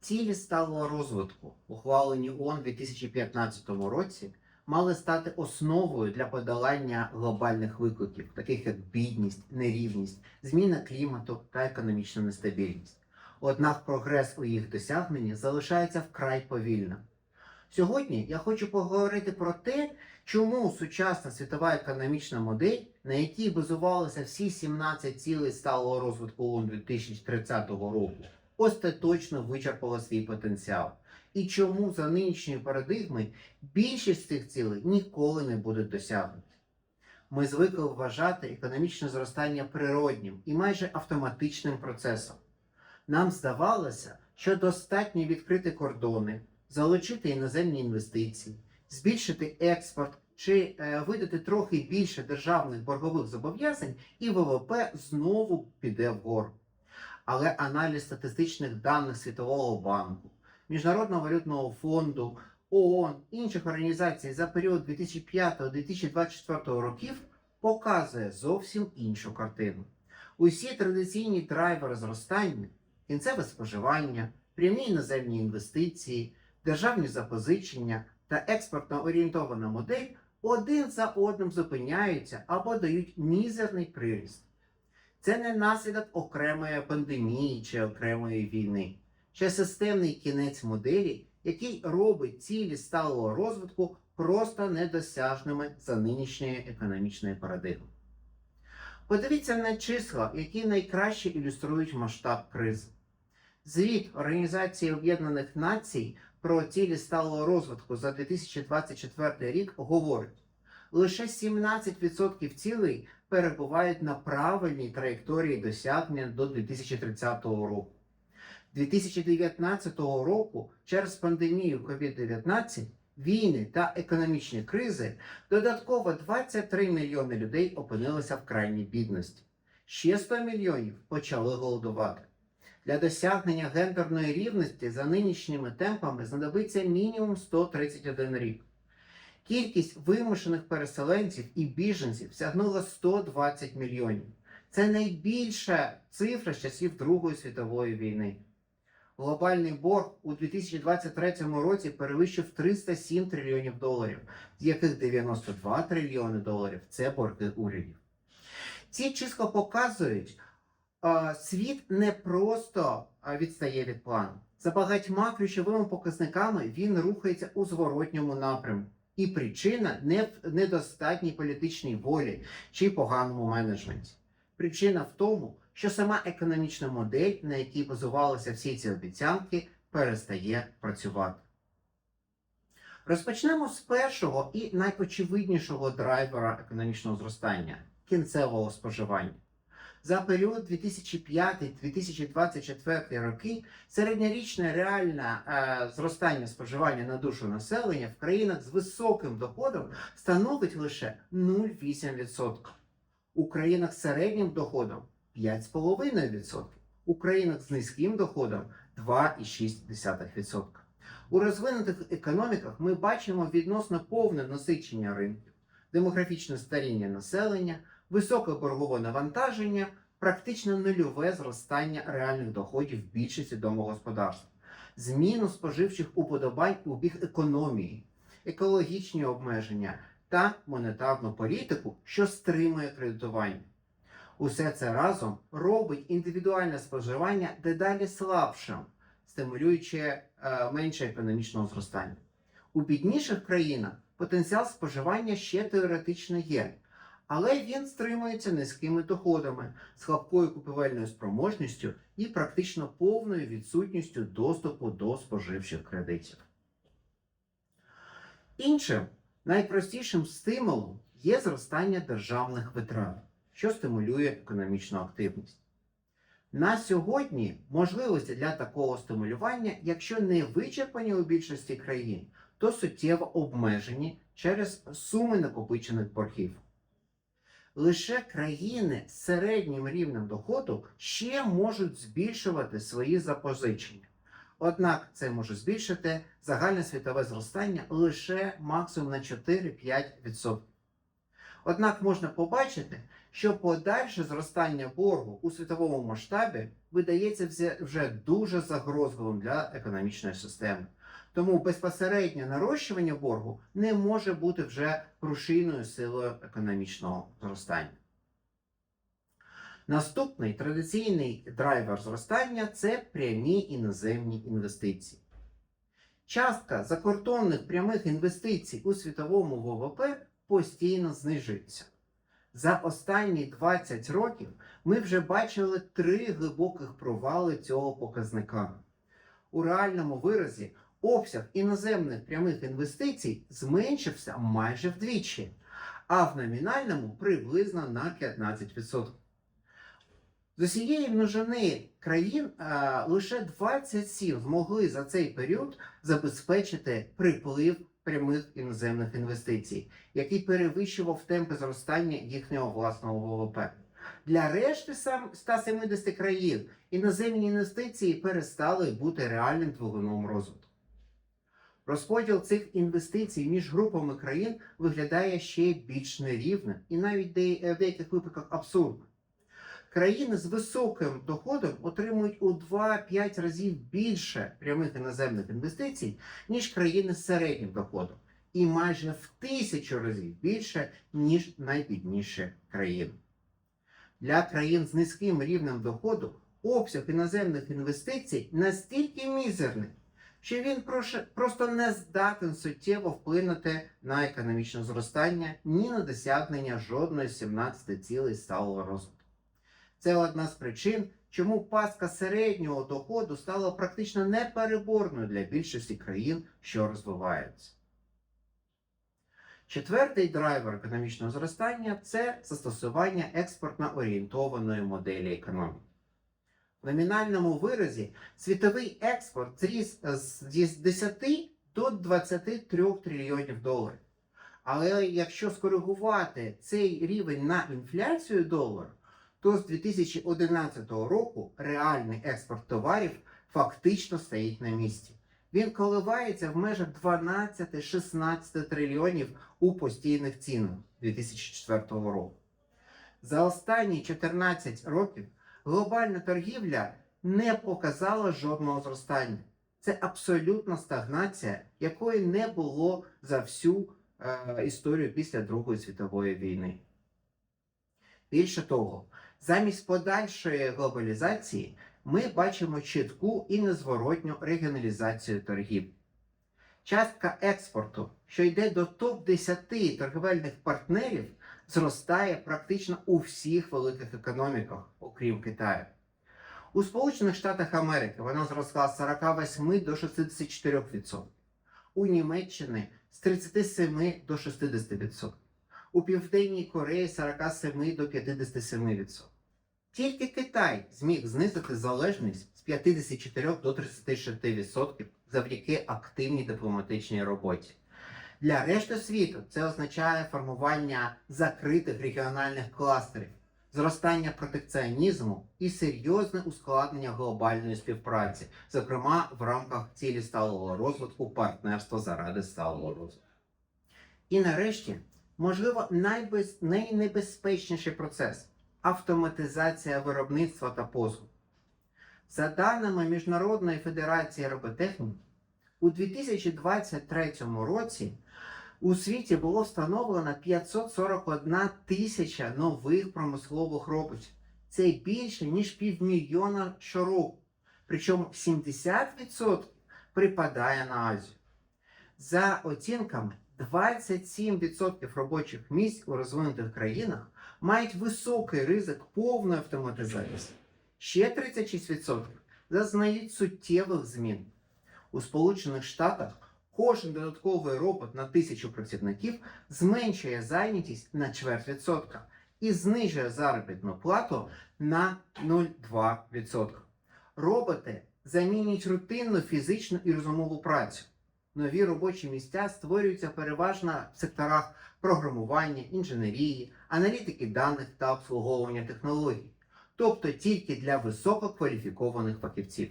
Цілі сталого розвитку, ухвалені ООН у 2015 році, мали стати основою для подолання глобальних викликів, таких як бідність, нерівність, зміна клімату та економічна нестабільність. Однак прогрес у їх досягненні залишається вкрай повільним. Сьогодні я хочу поговорити про те, чому сучасна світова економічна модель, на якій базувалися всі 17 цілей сталого розвитку ООН 2030 року, остаточно вичерпала свій потенціал. І чому за нинішньої парадигми більшість цих цілей ніколи не будуть досягнуті. Ми звикли вважати економічне зростання природнім і майже автоматичним процесом. Нам здавалося, що достатньо відкрити кордони, залучити іноземні інвестиції, збільшити експорт чи е, видати трохи більше державних боргових зобов'язань, і ВВП знову піде вгору. Але аналіз статистичних даних Світового банку, Міжнародного валютного фонду, ООН, інших організацій за період 2005-2024 років показує зовсім іншу картину. Усі традиційні драйвери зростання, кінцеве споживання, прямі іноземні інвестиції, державні запозичення та експортно орієнтована модель один за одним зупиняються або дають мізерний приріст. Це не наслідок окремої пандемії чи окремої війни, це системний кінець моделі, який робить цілі сталого розвитку просто недосяжними за нинішньої економічної парадигми. Подивіться на числа, які найкраще ілюструють масштаб кризи. Звіт Організації Об'єднаних Націй про цілі сталого розвитку за 2024 рік говорить, лише 17% цілей перебувають на правильній траєкторії досягнення до 2030 року. 2019 року через пандемію COVID-19, війни та економічні кризи додатково 23 мільйони людей опинилися в крайній бідності. Ще 100 мільйонів почали голодувати. Для досягнення гендерної рівності за нинішніми темпами знадобиться мінімум 131 рік. Кількість вимушених переселенців і біженців сягнула 120 мільйонів. Це найбільша цифра з часів Другої світової війни. Глобальний борг у 2023 році перевищив 307 трильйонів доларів, з яких 92 трильйони доларів це борги урядів. Ці числа показують, світ не просто відстає від плану. За багатьма ключовими показниками він рухається у зворотньому напрямку. І причина не в недостатній політичній волі чи поганому менеджменті. Причина в тому, що сама економічна модель, на якій базувалися всі ці обіцянки, перестає працювати. Розпочнемо з першого і найочевиднішого драйвера економічного зростання кінцевого споживання. За період 2005-2024 роки середньорічне реальне е, зростання споживання на душу населення в країнах з високим доходом становить лише 0,8%. У країнах з середнім доходом 5,5%. У країнах з низьким доходом 2,6%. У розвинутих економіках ми бачимо відносно повне насичення ринків, демографічне старіння населення, високе боргове навантаження, практично нульове зростання реальних доходів більшості домогосподарств, зміну споживчих уподобань у бік економії, екологічні обмеження та монетарну політику, що стримує кредитування. Усе це разом робить індивідуальне споживання дедалі слабшим, стимулюючи е, менше економічного зростання. У бідніших країнах потенціал споживання ще теоретично є, але він стримується низькими доходами, слабкою купівельною спроможністю і практично повною відсутністю доступу до споживчих кредитів. Іншим найпростішим стимулом є зростання державних витрат, що стимулює економічну активність. На сьогодні можливості для такого стимулювання, якщо не вичерпані у більшості країн, то суттєво обмежені через суми накопичених боргів. Лише країни з середнім рівнем доходу ще можуть збільшувати свої запозичення. Однак це може збільшити загальне світове зростання лише максимум на 4-5%. Однак можна побачити, що подальше зростання боргу у світовому масштабі видається вже- дуже загрозливим для економічної системи. Тому безпосереднє нарощування боргу не може бути вже рушійною силою економічного зростання. Наступний традиційний драйвер зростання це прямі іноземні інвестиції. Частка закордонних прямих інвестицій у світовому ВВП постійно знижується. За останні 20 років ми вже бачили три глибоких провали цього показника. У реальному виразі обсяг іноземних прямих інвестицій зменшився майже вдвічі, а в номінальному приблизно на 15%. З усієї множини країн а, лише 27 змогли за цей період забезпечити приплив прямих іноземних інвестицій, який перевищував темпи зростання їхнього власного ВВП. Для решти 170 країн іноземні інвестиції перестали бути реальним двигуном розвитку. Розподіл цих інвестицій між групами країн виглядає ще більш нерівним і навіть в деяких випадках абсурдно. Країни з високим доходом отримують у 2-5 разів більше прямих іноземних інвестицій, ніж країни з середнім доходом, і майже в тисячу разів більше, ніж найбідніші країни. Для країн з низьким рівнем доходу обсяг іноземних інвестицій настільки мізерний, що він просто не здатен суттєво вплинути на економічне зростання ні на досягнення жодної з 17 цілей сталого розвитку. Це одна з причин, чому пастка середнього доходу стала практично непереборною для більшості країн, що розвиваються. Четвертий драйвер економічного зростання це застосування експортно орієнтованої моделі економіки. В номінальному виразі світовий експорт зріс з 10 до 23 трильйонів доларів. Але якщо скоригувати цей рівень на інфляцію долару, то з 2011 року реальний експорт товарів фактично стоїть на місці. Він коливається в межах 12-16 трильйонів у постійних цінах 2004 року. За останні 14 років глобальна торгівля не показала жодного зростання. Це абсолютна стагнація, якої не було за всю е, історію після Другої світової війни. Більше того, замість подальшої глобалізації ми бачимо чітку і незворотню регіоналізацію торгів. Частка експорту, що йде до топ-10 торговельних партнерів, зростає практично у всіх великих економіках, окрім Китаю. У Сполучених Штатах Америки вона зросла з 48 до 64%, у Німеччині з 37 до 60%, у Південній Кореї з 47 до 57%. Тільки Китай зміг знизити залежність з 54 до 36% завдяки активній дипломатичній роботі. Для решти світу це означає формування закритих регіональних кластерів, зростання протекціонізму і серйозне ускладнення глобальної співпраці, зокрема в рамках цілі сталого розвитку партнерства заради сталого розвитку. І нарешті, можливо, найбез... найнебезпечніший процес автоматизація виробництва та послуг. За даними Міжнародної федерації роботехніки, у 2023 році у світі було встановлено 541 тисяча нових промислових роботів. Це більше, ніж півмільйона щороку. Причому 70% припадає на Азію. За оцінками, 27% робочих місць у розвинутих країнах мають високий ризик повної автоматизації. Ще 36% зазнають суттєвих змін. У Сполучених Штатах кожен додатковий робот на тисячу працівників зменшує зайнятість на чверть відсотка і знижує заробітну плату на 0,2%. Роботи замінюють рутинну фізичну і розумову працю. Нові робочі місця створюються переважно в секторах програмування, інженерії, аналітики даних та обслуговування технологій, тобто тільки для висококваліфікованих фахівців.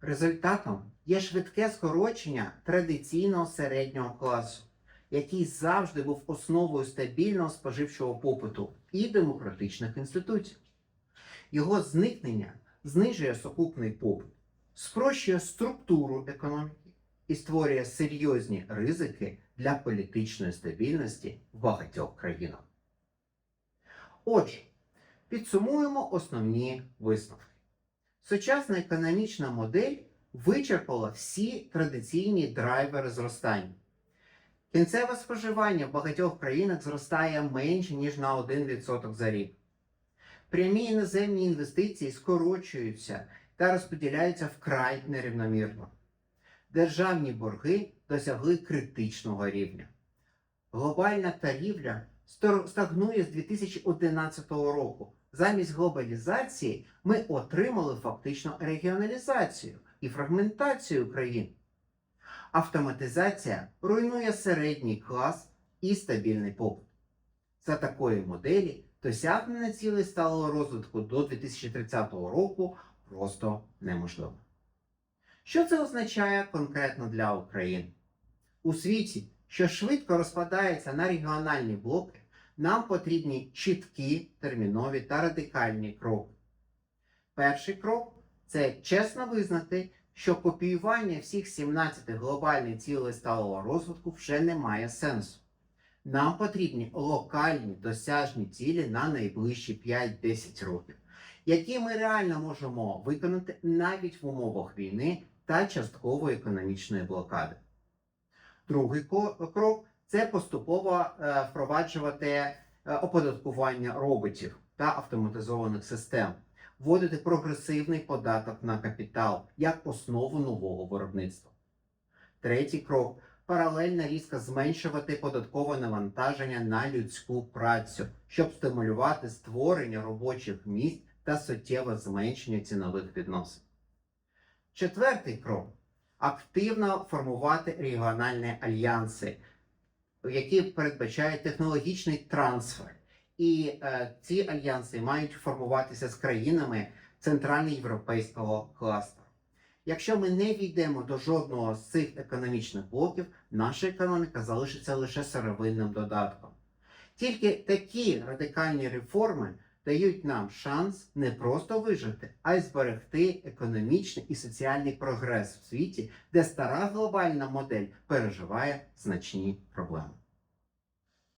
Результатом є швидке скорочення традиційного середнього класу, який завжди був основою стабільного споживчого попиту і демократичних інституцій. Його зникнення знижує сукупний попит, спрощує структуру економіки і створює серйозні ризики для політичної стабільності багатьох країнах. Отже, підсумуємо основні висновки. Сучасна економічна модель вичерпала всі традиційні драйвери зростання. Кінцеве споживання в багатьох країнах зростає менше, ніж на 1% за рік. Прямі іноземні інвестиції скорочуються та розподіляються вкрай нерівномірно. Державні борги досягли критичного рівня. Глобальна торгівля стор- стагнує з 2011 року. Замість глобалізації ми отримали фактично регіоналізацію і фрагментацію країн. Автоматизація руйнує середній клас і стабільний попит. За такої моделі досягнення цілей сталого розвитку до 2030 року просто неможливо. Що це означає конкретно для України? У світі, що швидко розпадається на регіональні блоки, нам потрібні чіткі, термінові та радикальні кроки. Перший крок це чесно визнати, що копіювання всіх 17 глобальних цілей сталого розвитку вже не має сенсу. Нам потрібні локальні досяжні цілі на найближчі 5-10 років, які ми реально можемо виконати навіть в умовах війни та часткової економічної блокади. Другий крок це поступово е, впроваджувати е, оподаткування роботів та автоматизованих систем, вводити прогресивний податок на капітал як основу нового виробництва. Третій крок паралельно різко зменшувати податкове навантаження на людську працю, щоб стимулювати створення робочих місць та суттєве зменшення цінових відносин. Четвертий крок активно формувати регіональні альянси, які передбачають технологічний трансфер. І е, ці альянси мають формуватися з країнами центральноєвропейського кластеру. Якщо ми не війдемо до жодного з цих економічних блоків, наша економіка залишиться лише сировинним додатком. Тільки такі радикальні реформи дають нам шанс не просто вижити, а й зберегти економічний і соціальний прогрес в світі, де стара глобальна модель переживає значні проблеми.